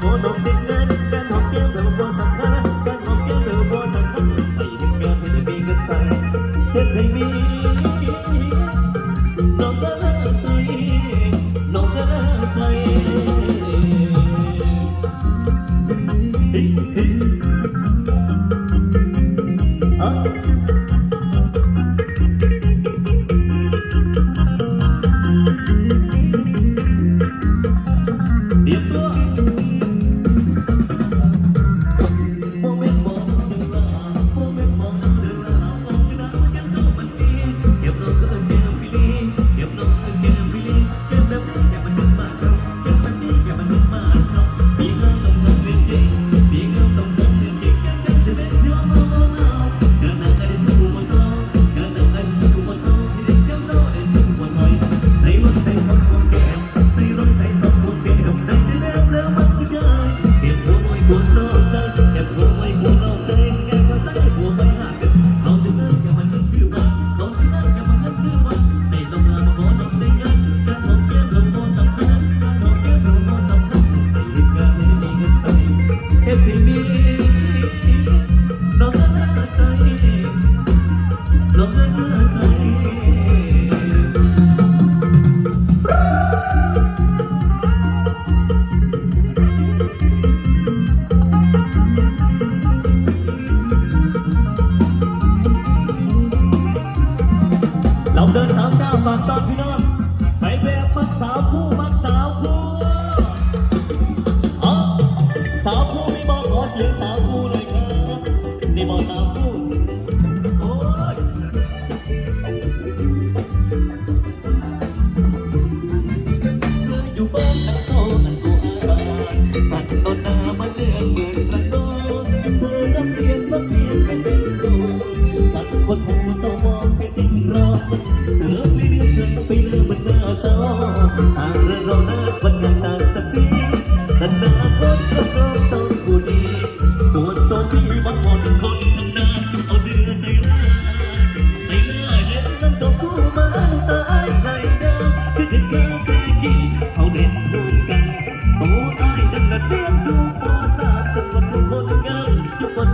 Colombia. Don't know ตานตอนพี่น้องไปแบบมักสาวคู่มักสาวคู่อ๋อสาวคู่ไม่บอกขอเสียงสาวคู่เลยครับนี่บอกสาวคู่ คือจะเกลไปกี่เอาเล่นรวมกันโอ้ไอ้ดังละเตี้ยดูโตสาบสมบัติคนงามทุกคน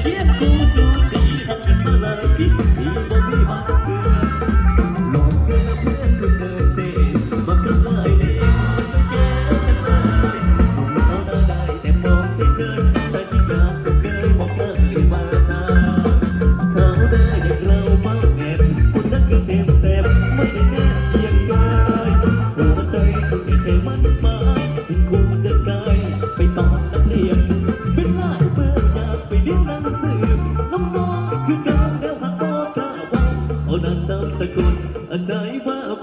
เทียบกูจูจี